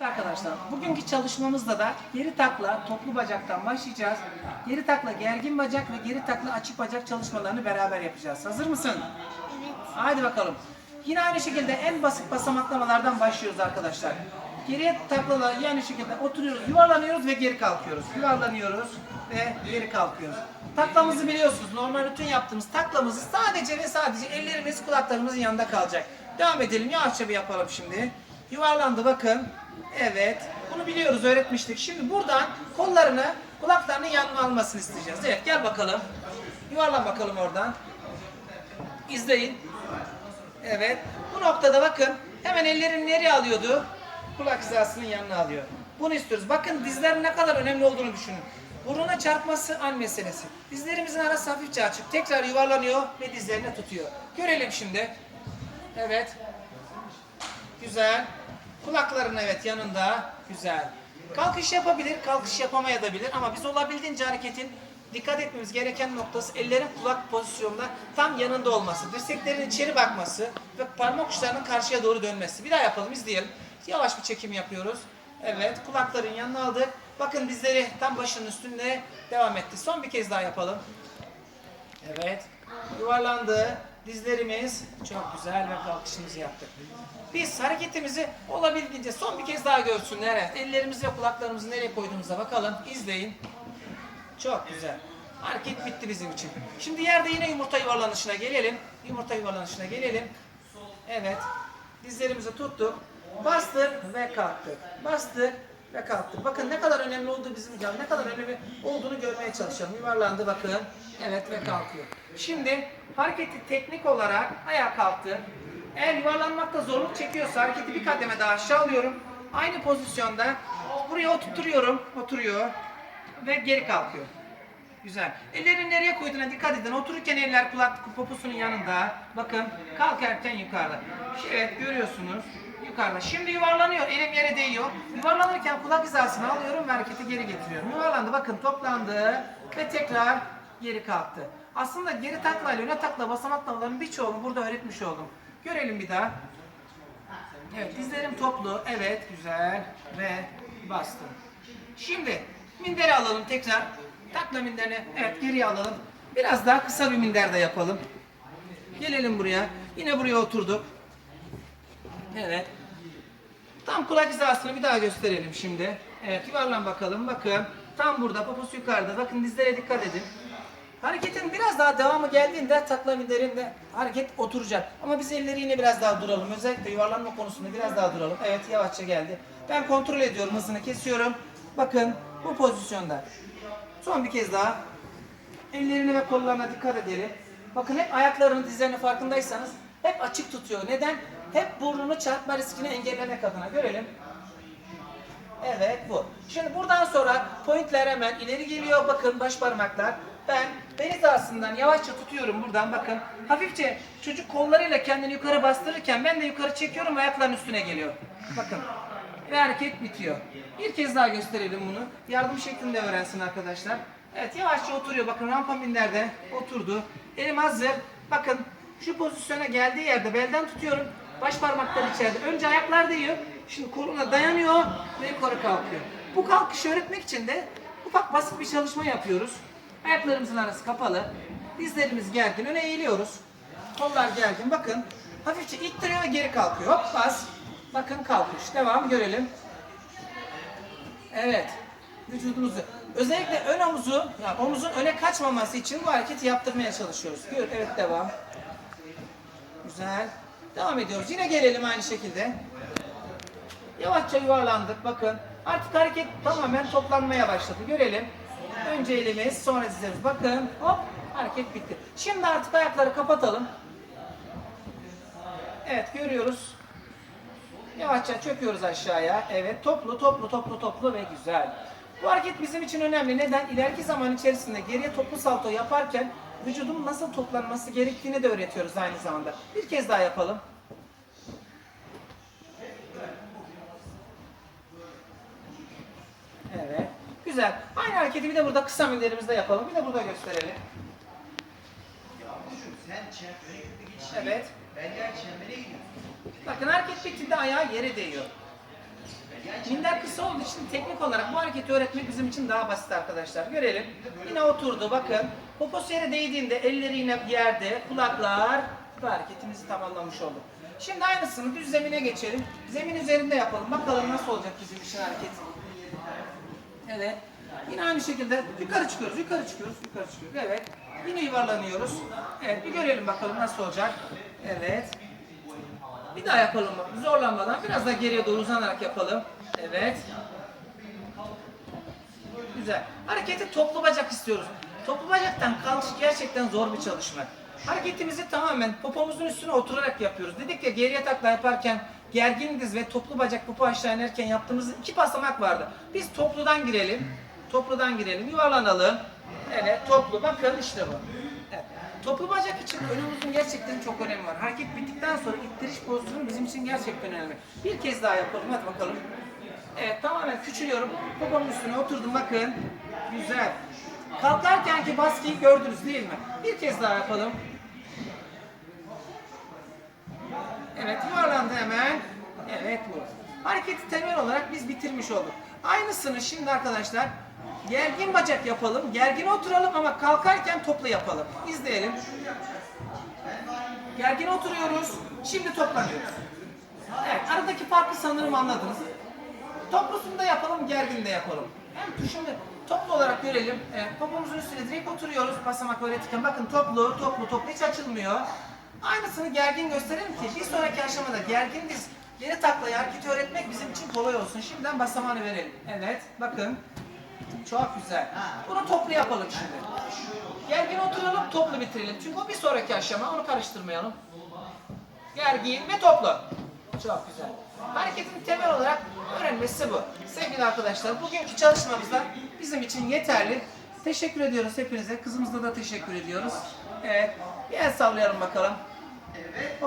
Arkadaşlar bugünkü çalışmamızda da geri takla toplu bacaktan başlayacağız. Geri takla gergin bacak ve geri takla açık bacak çalışmalarını beraber yapacağız. Hazır mısın? Evet. Hadi bakalım. Yine aynı şekilde en basit basamaklamalardan başlıyoruz arkadaşlar. Geriye taklala aynı şekilde oturuyoruz, yuvarlanıyoruz ve geri kalkıyoruz. Yuvarlanıyoruz ve geri kalkıyoruz. Taklamızı biliyorsunuz. Normal rutin yaptığımız taklamızı sadece ve sadece ellerimiz kulaklarımızın yanında kalacak. Devam edelim. Yavaşça bir yapalım şimdi. Yuvarlandı bakın. Evet. Bunu biliyoruz, öğretmiştik. Şimdi buradan kollarını kulaklarının yanına almasını isteyeceğiz. Evet gel bakalım. Yuvarlan bakalım oradan. İzleyin. Evet. Bu noktada bakın hemen ellerini nereye alıyordu? Kulak hizasının yanına alıyor. Bunu istiyoruz. Bakın dizlerin ne kadar önemli olduğunu düşünün. Buruna çarpması an meselesi. Dizlerimizin arası hafifçe açık. Tekrar yuvarlanıyor ve dizlerini tutuyor. Görelim şimdi. Evet. Güzel. Kulakların evet yanında. Güzel. Kalkış yapabilir, kalkış yapamayabilir ama biz olabildiğince hareketin dikkat etmemiz gereken noktası ellerin kulak pozisyonunda tam yanında olması, dirseklerin içeri bakması ve parmak uçlarının karşıya doğru dönmesi. Bir daha yapalım, izleyelim. Yavaş bir çekim yapıyoruz. Evet, kulakların yanına aldık. Bakın dizleri tam başının üstünde devam etti. Son bir kez daha yapalım. Evet. Yuvarlandı. Dizlerimiz çok güzel ve kalkışımızı yaptık. Biz hareketimizi olabildiğince son bir kez daha görsünler. Evet. Ellerimizi ve kulaklarımızı nereye koyduğumuza bakalım. İzleyin. Çok güzel. Hareket bitti bizim için. Şimdi yerde yine yumurta yuvarlanışına gelelim. Yumurta yuvarlanışına gelelim. Evet. Dizlerimizi tuttuk. Bastık ve kalktık. Bastık ve kalktık. Bakın ne kadar önemli olduğu bizim için. Ne kadar önemli olduğunu görmeye çalışalım. Yuvarlandı bakın. Evet ve kalkıyor. Şimdi hareketi teknik olarak ayağa kalktı. Eğer yuvarlanmakta zorluk çekiyorsa hareketi bir kademe daha aşağı alıyorum. Aynı pozisyonda buraya oturtuyorum. Oturuyor ve geri kalkıyor. Güzel. Ellerini nereye koyduğuna dikkat edin. Otururken eller kulak poposunun yanında. Bakın kalkarken yukarıda. Evet görüyorsunuz. Yukarıda. Şimdi yuvarlanıyor. Elim yere değiyor. Yuvarlanırken kulak hizasını alıyorum ve hareketi geri getiriyorum. Yuvarlandı. Bakın toplandı ve tekrar geri kalktı. Aslında geri takla ile öne takla basamaklamaların birçoğunu burada öğretmiş oldum. Görelim bir daha. Evet dizlerim toplu. Evet güzel ve bastım. Şimdi minderi alalım tekrar. Takla minderini evet geriye alalım. Biraz daha kısa bir minder de yapalım. Gelelim buraya. Yine buraya oturduk. Evet. Tam kulak hizasını bir daha gösterelim şimdi. Evet yuvarlan bakalım. Bakın tam burada poposu yukarıda. Bakın dizlere dikkat edin. Hareketin biraz daha devamı geldiğinde takla minderinde hareket oturacak. Ama biz elleri yine biraz daha duralım. Özellikle yuvarlanma konusunda biraz daha duralım. Evet yavaşça geldi. Ben kontrol ediyorum hızını kesiyorum. Bakın bu pozisyonda. Son bir kez daha. Ellerine ve kollarına dikkat edelim. Bakın hep ayaklarını dizlerine farkındaysanız hep açık tutuyor. Neden? Hep burnunu çarpma riskini engellemek adına. Görelim. Evet bu. Şimdi buradan sonra pointler hemen ileri geliyor. Bakın baş parmaklar. Ben bel hizasından yavaşça tutuyorum buradan bakın. Hafifçe çocuk kollarıyla kendini yukarı bastırırken ben de yukarı çekiyorum ve ayakların üstüne geliyor. Bakın. Ve hareket bitiyor. Bir kez daha gösterelim bunu. Yardım şeklinde öğrensin arkadaşlar. Evet yavaşça oturuyor. Bakın rampa minlerde oturdu. Elim hazır. Bakın şu pozisyona geldiği yerde belden tutuyorum. Baş parmaklar içeride. Önce ayaklar değiyor. Şimdi koluna dayanıyor ve yukarı kalkıyor. Bu kalkışı öğretmek için de ufak basit bir çalışma yapıyoruz. Ayaklarımızın arası kapalı. Dizlerimiz gergin. Öne eğiliyoruz. Kollar gergin. Bakın hafifçe ittiriyor ve geri kalkıyor. Hop bas. Bakın kalkış. Devam görelim. Evet. Vücudunuzu. Özellikle ön omuzu, yani omuzun öne kaçmaması için bu hareketi yaptırmaya çalışıyoruz. Gör, evet devam. Güzel. Devam ediyoruz. Yine gelelim aynı şekilde. Yavaşça yuvarlandık. Bakın. Artık hareket tamamen toplanmaya başladı. Görelim. Önce elimiz, sonra dizlerimiz. Bakın. Hop. Hareket bitti. Şimdi artık ayakları kapatalım. Evet görüyoruz. Yavaşça çöküyoruz aşağıya. Evet toplu toplu toplu toplu ve güzel. Bu hareket bizim için önemli. Neden? İleriki zaman içerisinde geriye toplu salto yaparken vücudun nasıl toplanması gerektiğini de öğretiyoruz aynı zamanda. Bir kez daha yapalım. Evet. Güzel. Aynı hareketi bir de burada kısa minderimizde yapalım. Bir de burada gösterelim. Evet. Ben yer çembere gidiyorum. Bakın hareket bittiğinde ayağı yere değiyor. Çembere kısa olduğu için teknik olarak bu hareketi öğretmek bizim için daha basit arkadaşlar. Görelim. Yine oturdu bakın. Poposu yere değdiğinde elleri yine yerde, kulaklar ve hareketimizi tamamlamış olduk. Şimdi aynısını düz zemine geçelim. Zemin üzerinde yapalım. Bakalım nasıl olacak bizim için hareket. Evet. Yine aynı şekilde yukarı çıkıyoruz, yukarı çıkıyoruz, yukarı çıkıyoruz. Evet. Yine yuvarlanıyoruz. Evet, bir görelim bakalım nasıl olacak. Evet. Bir daha yapalım bak. Zorlanmadan biraz daha geriye doğru uzanarak yapalım. Evet. Güzel. Hareketi toplu bacak istiyoruz. Toplu bacaktan kalkış gerçekten zor bir çalışma. Hareketimizi tamamen popomuzun üstüne oturarak yapıyoruz. Dedik ya geriye takla yaparken gergin diz ve toplu bacak popo aşağı inerken yaptığımız iki basamak vardı. Biz topludan girelim. Topludan girelim. Yuvarlanalım. Evet toplu. Bakın işte bu. Evet. Toplu bacak için önümüzün gerçekten çok önemi var. Hareket bittikten sonra ittiriş pozisyonu bizim için gerçekten önemli. Bir kez daha yapalım. Hadi bakalım. Evet tamamen küçülüyorum. Popomun üstüne oturdum bakın. Güzel. Kalkarken ki baskıyı gördünüz değil mi? Bir kez daha yapalım. Evet yuvarlandı hemen. Evet bu. Hareketi temel olarak biz bitirmiş olduk. Aynısını şimdi arkadaşlar gergin bacak yapalım. Gergin oturalım ama kalkarken toplu yapalım. İzleyelim. Gergin oturuyoruz. Şimdi toplanıyoruz. Evet aradaki farkı sanırım anladınız. Toplusunu da yapalım, gergin de yapalım. Hem şimdi toplu olarak görelim. Evet, popomuzun üstüne direkt oturuyoruz basamak öğretirken. Bakın toplu, toplu, toplu hiç açılmıyor. Aynısını gergin gösterelim ki bir sonraki aşamada gergin biz geri taklayı hareketi öğretmek bizim için kolay olsun. Şimdiden basamağını verelim. Evet, bakın. Çok güzel. Bunu toplu yapalım şimdi. Gergin oturalım, toplu bitirelim. Çünkü o bir sonraki aşama, onu karıştırmayalım. Gergin ve toplu. Çok güzel. Hareketin temel olarak öğrenmesi bu. Sevgili arkadaşlar, bugünkü çalışmamızda bizim için yeterli. Teşekkür ediyoruz hepinize. Kızımıza da teşekkür ediyoruz. Evet, bir el sallayalım bakalım.